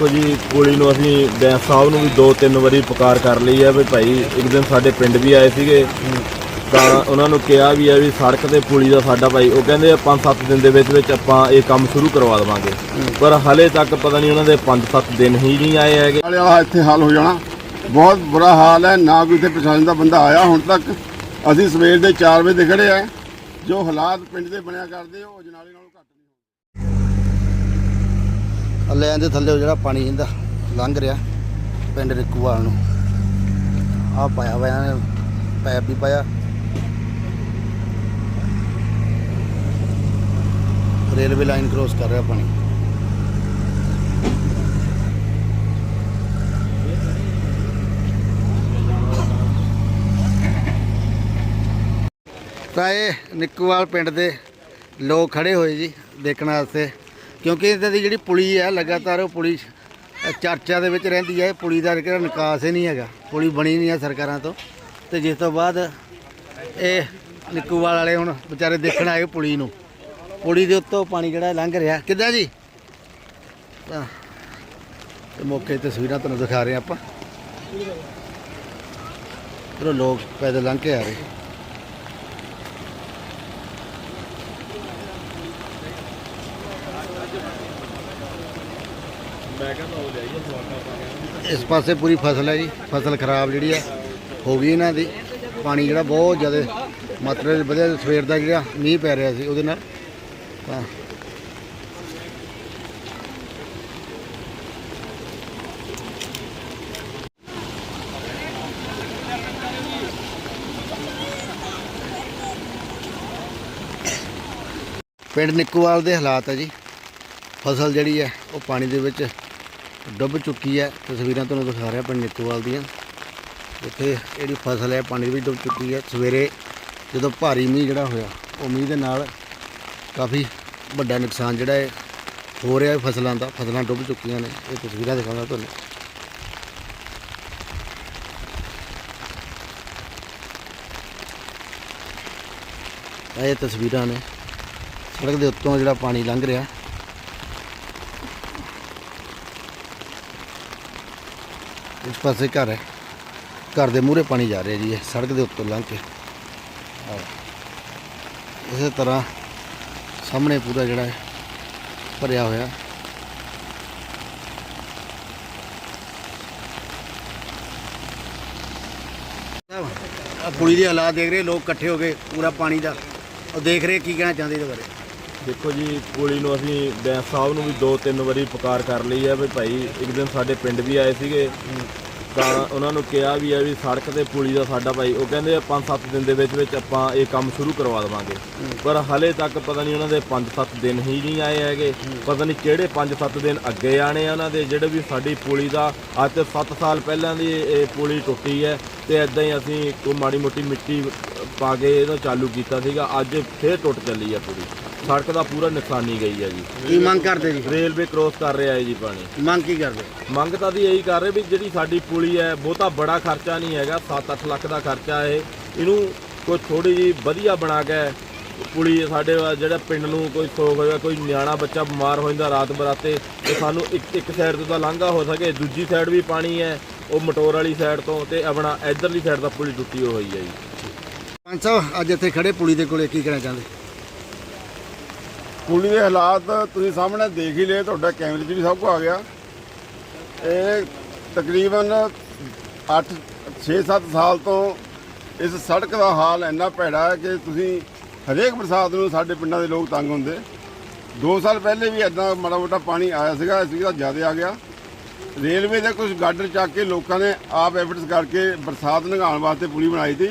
ਦੇਖੋ ਜੀ ਪੁਲੀ ਨੂੰ ਅਸੀਂ ਬੈਂਸ ਸਾਹਿਬ ਨੂੰ ਵੀ ਦੋ ਤਿੰਨ ਵਾਰੀ ਪੁਕਾਰ ਕਰ ਲਈ ਹੈ ਵੀ ਭਾਈ, ਇੱਕ ਦਿਨ ਸਾਡੇ ਪਿੰਡ ਵੀ ਆਏ ਸੀਗੇ। ਤਾਂ ਉਹਨਾਂ ਨੂੰ ਕਿਹਾ ਵੀ ਹੈ ਵੀ ਸੜਕ ਤੇ ਪੁਲੀ ਦਾ ਸਾਡਾ ਭਾਈ, ਉਹ ਕਹਿੰਦੇ 5-7 ਦਿਨ ਦੇ ਵਿੱਚ ਵਿੱਚ ਆਪਾਂ ਇਹ ਕੰਮ ਸ਼ੁਰੂ ਕਰਵਾ ਦੇਵਾਂਗੇ। ਪਰ ਹਲੇ ਤੱਕ ਪਤਾ ਨਹੀਂ ਉਹਨਾਂ ਦੇ 5-7 ਦਿਨ ਹੀ ਨਹੀਂ ਆਏ ਹੈਗੇ। ਵਾਲੇ ਵਾਲਾ ਇੱਥੇ ਹਾਲ ਹੋ ਜਾਣਾ। ਬਹੁਤ ਬੁਰਾ ਹਾਲ ਹੈ, ਨਾ ਕੋਈ ਇੱਥੇ ਪ੍ਰਸ਼ਾਸਨ ਦਾ ਬੰਦਾ ਆਇਆ ਹੁਣ ਤੱਕ। ਅਸੀਂ ਸਵੇਰ ਦੇ 4 ਵਜੇ ਦੇ ਖੜੇ ਆ। ਜੋ ਹਾਲਾਤ ਪਿੰਡ ਦੇ ਬਣਿਆ ਕਰਦੇ ਉਹ ਜਨਾਲੇ ਨਾਲੋਂ ਘੱਟ ਲੈਣ ਦੇ ਥੱਲੇ ਜਿਹੜਾ ਪਾਣੀ ਇਹਦਾ ਲੰਘ ਰਿਹਾ ਪਿੰਡ ਰਿੱਕੂਵਾਲ ਨੂੰ। ਆ ਪਾਇਆ ਹੋਇਆ ਇਹਨਾਂ ਨੇ, ਪੈਪ ਵੀ ਪਾਇਆ। ਰੇਲਵੇ ਲਾਈਨ ਕ੍ਰੋਸ ਕਰ ਰਿਹਾ ਪਾਣੀ। ਤਾਂ ਇਹ ਨਿੱਕੂਵਾਲ ਪਿੰਡ ਦੇ ਲੋਕ ਖੜੇ ਹੋਏ ਜੀ ਦੇਖਣ ਵਾਸਤੇ। ਕਿਉਂਕਿ ਇਹਦੀ ਜਿਹੜੀ ਪੁਲੀ ਹੈ ਲਗਾਤਾਰ ਉਹ ਪੁਲੀ ਚਰਚਾ ਦੇ ਵਿੱਚ ਰਹਿੰਦੀ ਹੈ ਇਹ ਪੁਲੀ ਦਾ ਜਿਹੜਾ ਨਿਕਾਸ ਹੀ ਨਹੀਂ ਹੈਗਾ। ਪੁਲੀ ਬਣੀ ਨਹੀਂ ਹੈ ਸਰਕਾਰਾਂ ਤੋਂ। ਤੇ ਜਿਸ ਤੋਂ ਬਾਅਦ ਇਹ ਨਿੱਕੂਵਾਲ ਵਾਲੇ ਹੁਣ ਵਿਚਾਰੇ ਦੇਖਣ ਆਏ ਪੁਲੀ ਨੂੰ। ਪੁਲੀ ਦੇ ਉੱਤੋਂ ਪਾਣੀ ਜਿਹੜਾ ਲੰਘ ਰਿਹਾ। ਕਿੱਦਾਂ ਜੀ? ਤਾਂ ਤੇ ਮੌਕੇ ਤਸਵੀਰਾਂ ਤੁਹਾਨੂੰ ਦਿਖਾ ਰਹੇ ਹਾਂ ਆਪਾਂ। ਉਹ ਲੋਕ ਪੈਦਲ ਲੰਘ ਕੇ ਆ ਰਹੇ। ਇਸ ਪਾਸੇ ਪੂਰੀ ਫਸਲ ਹੈ ਜੀ, ਫਸਲ ਖਰਾਬ ਜਿਹੜੀ ਹੈ ਹੋ ਗਈ ਇਹਨਾਂ ਦੀ। ਪਾਣੀ ਜਿਹੜਾ ਬਹੁਤ ਜ਼ਿਆਦਾ ਮਾਤਰਾ ਵਿੱਚ ਵਧਿਆ, ਸਵੇਰ ਦਾ ਜਿਹੜਾ ਮੀਂਹ ਪੈ ਰਿਹਾ ਸੀ ਉਹਦੇ ਨਾਲ। ਤਾਂ ਪਿੰਡ ਨਿੱਕੂਵਾਲ ਦੇ ਹਾਲਾਤ ਹੈ ਜੀ। ਫਸਲ ਜਿਹੜੀ ਹੈ ਉਹ ਪਾਣੀ ਦੇ ਵਿੱਚ ਡੁੱਬ ਚੁੱਕੀ ਹੈ। ਤਸਵੀਰਾਂ ਤੁਹਾਨੂੰ ਦਿਖਾ ਰਿਹਾ ਪਿੰਡ ਨਿੱਕੂਵਾਲ ਦੀਆਂ। ਇੱਥੇ ਜਿਹੜੀ ਫਸਲ ਹੈ ਪਾਣੀ ਵਿੱਚ ਡੁੱਬ ਚੁੱਕੀ ਹੈ। ਸਵੇਰੇ ਜਦੋਂ ਭਾਰੀ ਮੀਂਹ ਜਿਹੜਾ ਹੋਇਆ, ਉਹ ਮੀਂਹ ਦੇ ਨਾਲ ਕਾਫੀ ਵੱਡਾ ਨੁਕਸਾਨ ਜਿਹੜਾ ਹੈ, ਹੋ ਰਿਹਾ ਹੈ ਫਸਲਾਂ ਦਾ। ਫਸਲਾਂ ਡੁੱਬ ਚੁੱਕੀਆਂ ਨੇ। ਇਹ ਤਸਵੀਰਾਂ ਦਿਖਾਉਂਦਾ ਤੁਹਾਨੂੰ। ਇਹ ਤਸਵੀਰਾਂ ਨੇ ਸੜਕ ਦੇ ਉੱਤੋਂ ਜਿਹੜਾ ਪਾਣੀ ਲੰਘ ਰਿਹਾ। ਇਸ ਪਾਸੇ ਘਰ ਹੈ। ਘਰ ਦੇ ਮੂਹਰੇ ਪਾਣੀ ਜਾ ਰਿਹਾ ਜੀ, ਇਹ ਸੜਕ ਦੇ ਉੱਤੋਂ ਲੰਘ ਕੇ। ਇਸੇ ਤਰ੍ਹਾਂ ਸਾਹਮਣੇ ਪੂਰਾ ਜਿਹੜਾ ਹੈ, ਭਰਿਆ ਹੋਇਆ। ਆ ਪੁਲੀ ਦੇ ਹਾਲਾਤ ਦੇਖ ਰਹੇ, ਲੋਕ ਇਕੱਠੇ ਹੋ ਗਏ ਪੂਰਾ ਪਾਣੀ ਦਾ, ਉਹ ਦੇਖ ਰਹੇ ਕੀ ਕਹਿਣਾ ਚਾਹੁੰਦੇ ਇਹਦੇ ਬਾਰੇ? ਦੇਖੋ ਜੀ ਪੁਲੀ ਨੂੰ ਅਸੀਂ ਬੈਂਸ ਸਾਹਿਬ ਨੂੰ ਵੀ ਦੋ ਤਿੰਨ ਵਾਰੀ ਪੁਕਾਰ ਕਰ ਲਈ ਹੈ ਵੀ ਭਾਈ, ਇੱਕ ਦਿਨ ਸਾਡੇ ਪਿੰਡ ਵੀ ਆਏ ਸੀਗੇ। ਤਾਂ ਉਹਨਾਂ ਨੂੰ ਕਿਹਾ ਵੀ ਹੈ ਵੀ ਸੜਕ ਤੇ ਪੁਲੀ ਦਾ ਸਾਡਾ ਭਾਈ, ਉਹ ਕਹਿੰਦੇ 5-7 ਦਿਨ ਦੇ ਵਿੱਚ ਵਿੱਚ ਆਪਾਂ ਇਹ ਕੰਮ ਸ਼ੁਰੂ ਕਰਵਾ ਦੇਵਾਂਗੇ। ਪਰ ਹਲੇ ਤੱਕ ਪਤਾ ਨਹੀਂ ਉਹਨਾਂ ਦੇ 5-7 ਦਿਨ ਹੀ ਨਹੀਂ ਆਏ ਹੈਗੇ। ਪਤਾ ਨਹੀਂ ਕਿਹੜੇ 5-7 ਦਿਨ ਅੱਗੇ ਆਣੇ ਆ ਉਹਨਾਂ ਦੇ, ਜਿਹੜੇ ਵੀ ਸਾਡੀ ਪੁਲੀ ਦਾ ਅੱਜ ਤੋਂ 7 ਸਾਲ ਪਹਿਲਾਂ ਦੀ ਇਹ ਪੁਲੀ ਟੁੱਟੀ ਹੈ ਤੇ ਐਦਾਂ ਹੀ ਅਸੀਂ ਕੋਈ ਮਾੜੀ ਮੋਟੀ ਮਿੱਟੀ ਪਾ ਕੇ ਇਹਨੂੰ ਚਾਲੂ ਕੀਤਾ ਸੀਗਾ। ਅੱਜ ਫੇਰ ਟੁੱਟ ਚੱਲੀ ਆ ਪੁਲੀ। ਸੜਕ ਦਾ ਪੂਰਾ ਨੁਕਸਾਨੀ ਗਈ ਹੈ ਜੀ। ਕੀ ਮੰਗ ਕਰਦੇ ਜੀ? ਰੇਲਵੇ ਕ੍ਰੋਸ ਕਰ ਰਿਹਾ ਹੈ ਜੀ ਪਾਣੀ। ਮੰਗ ਕੀ ਕਰਦੇ? ਮੰਗ ਤਾਂ ਦੀ ਇਹੀ ਕਰ ਰਹੇ ਵੀ ਜਿਹੜੀ ਸਾਡੀ ਪੁਲੀ ਹੈ ਬਹੁਤਾ ਬੜਾ ਖਰਚਾ ਨਹੀਂ ਹੈਗਾ 7-8 ਲੱਖ ਦਾ ਖਰਚਾ ਹੈ ਇਹਨੂੰ ਕੋਈ ਥੋੜੀ ਜੀ ਵਧੀਆ ਬਣਾ ਕੇ ਪੁਲੀ ਸਾਡੇ ਵਾ- ਜਿਹੜਾ ਪਿੰਡ ਨੂੰ ਕੋਈ ਸੋਖ ਹੋਇਆ ਕੋਈ ਨਿਆਣਾ ਬੱਚਾ ਬਿਮਾਰ ਹੋ ਜਾਂਦਾ ਰਾਤ ਬਰਾਤੇ ਤੇ ਸਾਨੂੰ ਇੱਕ ਇੱਕ ਸਾਈਡ ਤੋਂ ਤਾਂ ਲਾਂਘਾ ਹੋ ਸਕੇ ਦੂਜੀ ਸਾਈਡ ਵੀ ਪਾਣੀ ਹੈ ਉਹ ਮਟੋਰ ਵਾਲੀ ਸਾਈਡ ਤੋਂ ਤੇ ਆਪਣਾ ਇਧਰਲੀ ਸਾਈਡ ਦਾ ਪੁਲੀ ਟੁੱਟੀ ਹੋਈ ਹੈ ਜੀ। ਪੰਜ ਸਾਹਿਬ ਅੱਜ ਇੱਥੇ ਖੜੇ ਪੁਲੀ ਦੇ ਕੋਲੇ ਕੀ ਕਹਿਣਾ ਚਾਹੁੰਦੇ? ਪੁਲੀ ਦੇ ਹਾਲਾਤ ਤੁਸੀਂ ਸਾਹਮਣੇ ਦੇਖ ਹੀ ਲਏ, ਤੁਹਾਡਾ ਕੈਮਰੇ 'ਚ ਵੀ ਸਭ ਕੁ ਆ ਗਿਆ। ਇਹ ਤਕਰੀਬਨ 8 6-7 ਸਾਲ ਤੋਂ ਇਸ ਸੜਕ ਦਾ ਹਾਲ ਇੰਨਾ ਭੈੜਾ ਹੈ ਕਿ ਤੁਸੀਂ ਹਰੇਕ ਬਰਸਾਤ ਨੂੰ ਸਾਡੇ ਪਿੰਡਾਂ ਦੇ ਲੋਕ ਤੰਗ ਹੁੰਦੇ। 2 ਸਾਲ ਪਹਿਲੇ ਵੀ ਇਦਾਂ ਮਾੜਾ ਮੋਟਾ ਪਾਣੀ ਆਇਆ ਸੀਗਾ, ਇਸ ਦਾ ਜ਼ਿਆਦਾ ਆ ਗਿਆ। ਰੇਲਵੇ ਦੇ ਕੁਝ ਗਾਡਰ ਚੱਕ ਕੇ ਲੋਕਾਂ ਨੇ ਆਪ ਐਫਰਟਸ ਕਰਕੇ ਬਰਸਾਤ ਲੰਘਾਉਣ ਵਾਸਤੇ ਪੁਲੀ ਬਣਾਈ ਸੀ।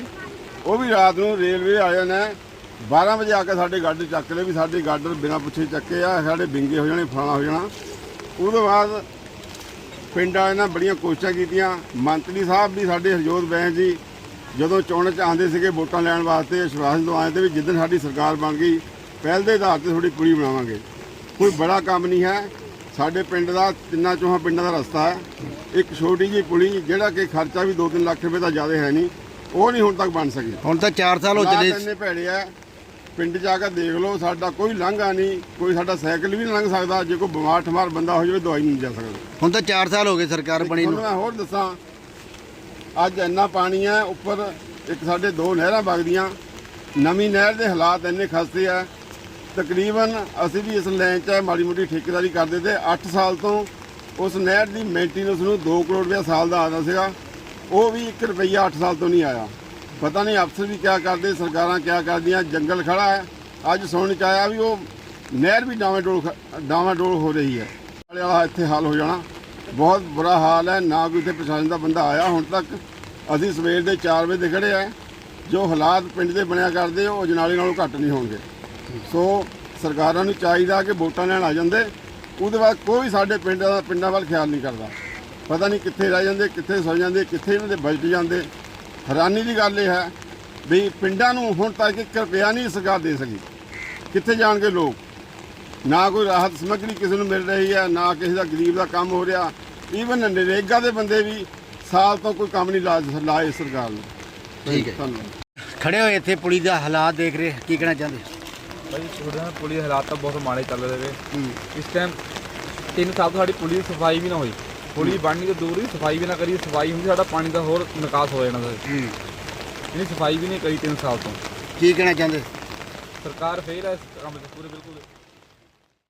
ਉਹ ਵੀ ਰਾਤ ਨੂੰ ਰੇਲਵੇ ਵਾਲਿਆਂ ਨੇ 12 ਵਜੇ ਆ ਕੇ ਸਾਡੇ ਗਾਡਰ ਚੱਕ ਲਏ ਵੀ ਸਾਡੇ ਗਾਡਰ ਬਿਨਾਂ ਪੁੱਛੇ ਚੱਕੇ ਆ ਸਾਡੇ ਬਿੰਗੇ ਹੋ ਜਾਣੇ ਫਲਾਣਾ ਹੋ ਜਾਣਾ। ਉਹਦੇ ਬਾਅਦ ਪਿੰਡ ਵਾਲਿਆਂ ਨੇ ਬੜੀਆਂ ਕੋਸ਼ਿਸ਼ਾਂ ਕੀਤੀਆਂ। ਮੰਤਰੀ ਸਾਹਿਬ ਵੀ ਸਾਡੇ ਹਰਜੋਤ ਬੈਂਸ ਜੀ ਜਦੋਂ ਚੋਣ ਚ ਆਉਂਦੇ ਸੀਗੇ ਵੋਟਾਂ ਲੈਣ ਵਾਸਤੇ ਆਸ਼ਵਾਸਨ ਦਵਾਏ ਤੇ ਵੀ ਜਿੱਦਣ ਸਾਡੀ ਸਰਕਾਰ ਬਣ ਗਈ ਪਹਿਲ ਦੇ ਆਧਾਰ ਤੇ ਥੋੜੀ ਪੁਲੀ ਬਣਾਵਾਂਗੇ। ਕੋਈ ਬੜਾ ਕੰਮ ਨਹੀਂ ਹੈ। ਸਾਡੇ ਪਿੰਡ ਦਾ ਤਿੰਨਾਂ ਚੋਹਾਂ ਪਿੰਡਾਂ ਦਾ ਰਸਤਾ ਹੈ। ਇੱਕ ਛੋਟੀ ਜਿਹੀ ਪੁਲੀ ਜਿਹੜਾ ਕਿ ਖਰਚਾ ਵੀ 2-3 ਲੱਖ ਰੁਪਏ ਦਾ ਜ਼ਿਆਦਾ ਹੈ ਨਹੀਂ ਉਹ ਨਹੀਂ ਹੁਣ ਤੱਕ ਬਣ ਸਕੀ। ਹੁਣ ਤਾਂ 4 ਸਾਲ ਹੋ ਚੱਲੇ। ਇੰਨੇ ਭੈੜੇ ਆ ਪਿੰਡ ਜਾ ਕੇ ਦੇਖ ਲਓ ਸਾਡਾ ਕੋਈ ਲੰਘਾ ਨਹੀਂ ਕੋਈ ਸਾਡਾ ਸਾਈਕਲ ਵੀ ਨਹੀਂ ਲੰਘ ਸਕਦਾ ਜੇ ਕੋਈ ਬਿਮਾਰ ਠਮਾਰ ਬੰਦਾ ਹੋ ਜਾਵੇ ਦਵਾਈ ਨਹੀਂ ਜਾ ਸਕਦਾ। ਹੁਣ ਤਾਂ 4 ਸਾਲ ਹੋ ਗਏ ਸਰਕਾਰ ਬਣੀ ਤੁਹਾਨੂੰ ਨੂੰ ਮੈਂ ਹੋਰ ਦੱਸਾਂ ਅੱਜ ਇੰਨਾ ਪਾਣੀ ਹੈ ਉੱਪਰ ਇੱਕ ਸਾਡੇ ਦੋ ਨਹਿਰਾਂ ਵਗਦੀਆਂ ਨਵੀਂ ਨਹਿਰ ਦੇ ਹਾਲਾਤ ਇੰਨੇ ਖਸਤੇ ਆ ਤਕਰੀਬਨ ਅਸੀਂ ਵੀ ਇਸ ਲਾਈਨ 'ਚ ਮਾੜੀ ਮੋਟੀ ਠੇਕੇਦਾਰੀ ਕਰਦੇ ਤੇ 8 ਸਾਲ ਤੋਂ ਉਸ ਨਹਿਰ ਦੀ ਮੇਨਟੇਨੈਂਸ ਨੂੰ 2 ਕਰੋੜ ਰੁਪਇਆ ਸਾਲ ਦਾ ਆਦਾ ਸੀਗਾ ਉਹ ਵੀ 1 ਰੁਪਈਆ 8 ਸਾਲ ਤੋਂ ਨਹੀਂ ਆਇਆ। ਪਤਾ ਨਹੀਂ ਅਫਸਰ ਵੀ ਕਿਆ ਕਰਦੇ, ਸਰਕਾਰਾਂ ਕਿਆ ਕਰਦੀਆਂ, ਜੰਗਲ ਖੜਾ ਹੈ। ਅੱਜ ਸੁਣਨ ਚ ਆਇਆ ਵੀ ਉਹ ਨਹਿਰ ਵੀ ਡਾਵਾਂ ਡੋਲ ਡਾਵਾਂ ਡੋਲ ਹੋ ਰਹੀ ਹੈ। ਵਾਲਾ ਇੱਥੇ ਹਾਲ ਹੋ ਜਾਣਾ। ਬਹੁਤ ਬੁਰਾ ਹਾਲ ਹੈ, ਨਾ ਕੋਈ ਇੱਥੇ ਪ੍ਰਸ਼ਾਸਨ ਦਾ ਬੰਦਾ ਆਇਆ। ਹੁਣ ਤੱਕ ਅਸੀਂ ਸਵੇਰ ਦੇ 4 ਵਜੇ ਦੇ ਖੜੇ ਆ ਜੋ ਹਾਲਾਤ ਪਿੰਡ ਦੇ ਬਣਿਆ ਕਰਦੇ, ਉਹ ਜਨਾਲੇ ਨਾਲੋਂ ਘੱਟ ਨਹੀਂ ਹੋਣਗੇ। ਸੋ ਸਰਕਾਰਾਂ ਨੂੰ ਚਾਹੀਦਾ ਕਿ ਵੋਟਾਂ ਲੈਣ ਆ ਜਾਂਦੇ। ਉਹਦੇ ਬਾਅਦ ਕੋਈ ਸਾਡੇ ਪਿੰਡਾਂ ਦਾ ਪਿੰਡਾਂ ਵੱਲ ਖਿਆਲ ਨਹੀਂ ਕਰਦਾ। ਪਤਾ ਨਹੀਂ ਕਿੱਥੇ ਰਹਿ ਜਾਂਦੇ, ਕਿੱਥੇ ਸੌ ਜਾਂਦੇ, ਕਿੱਥੇ ਇਹਨਾਂ ਦੇ ਬਜਟ ਜਾਂਦੇ। ਹੈਰਾਨੀ ਦੀ ਗੱਲ ਇਹ ਹੈ ਵੀ ਪਿੰਡਾਂ ਨੂੰ ਹੁਣ ਤੱਕ 1 ਰੁਪਿਆ ਨਹੀਂ ਸਰਕਾਰ ਦੇ ਸਕੀ। ਕਿੱਥੇ ਜਾਣਗੇ ਲੋਕ? ਨਾ ਕੋਈ ਰਾਹਤ ਸਮੱਗਰੀ ਕਿਸੇ ਨੂੰ ਮਿਲ ਰਹੀ ਹੈ ਨਾ ਕਿਸੇ ਦਾ ਗਰੀਬ ਦਾ ਕੰਮ ਹੋ ਰਿਹਾ। ਈਵਨ ਨਰੇਗਾ ਦੇ ਬੰਦੇ ਵੀ ਸਾਲ ਤੋਂ ਕੋਈ ਕੰਮ ਨਹੀਂ ਲਾ ਲਾਏ ਸਰਕਾਰ ਨੇ। ਠੀਕ ਹੈ। ਧੰਨਵਾਦ। ਖੜੇ ਹੋਏ ਇੱਥੇ ਪੁਲੀ ਦਾ ਹਾਲਾਤ ਦੇਖ ਰਹੇ ਕੀ ਕਹਿਣਾ ਚਾਹੁੰਦੇ ਭਾਈ ਨਾਲ ਪੁਲੀ ਦੇ ਹਾਲਾਤ ਤਾਂ ਬਹੁਤ ਮਾੜੇ ਚੱਲ ਰਹੇ ਨੇ। ਇਸ ਟਾਈਮ ਤਿੰਨ ਸਾਲ ਤੋਂ ਸਾਡੀ ਪੁਲੀ ਦੀ ਸਫ਼ਾਈ ਵੀ ਨਾ ਹੋਈ। ਪੁਲੀ ਬਣਨੀ ਤਾਂ ਦੂਰ ਹੀ ਸਫ਼ਾਈ ਵੀ ਨਾ ਕਰੀ ਸਫ਼ਾਈ ਹੁੰਦੀ ਸਾਡਾ ਪਾਣੀ ਦਾ ਹੋਰ ਨਿਕਾਸ ਹੋ ਜਾਣਾ ਸੀ ਇਹਨੀ ਸਫ਼ਾਈ ਵੀ ਨਹੀਂ ਕਰੀ ਤਿੰਨ ਸਾਲ ਤੋਂ। ਕੀ ਕਹਿਣਾ ਚਾਹੁੰਦੇ? ਸਰਕਾਰ ਫੇਲ ਹੈ ਇਸ ਕੰਮ 'ਚ ਪੂਰੇ ਬਿਲਕੁਲ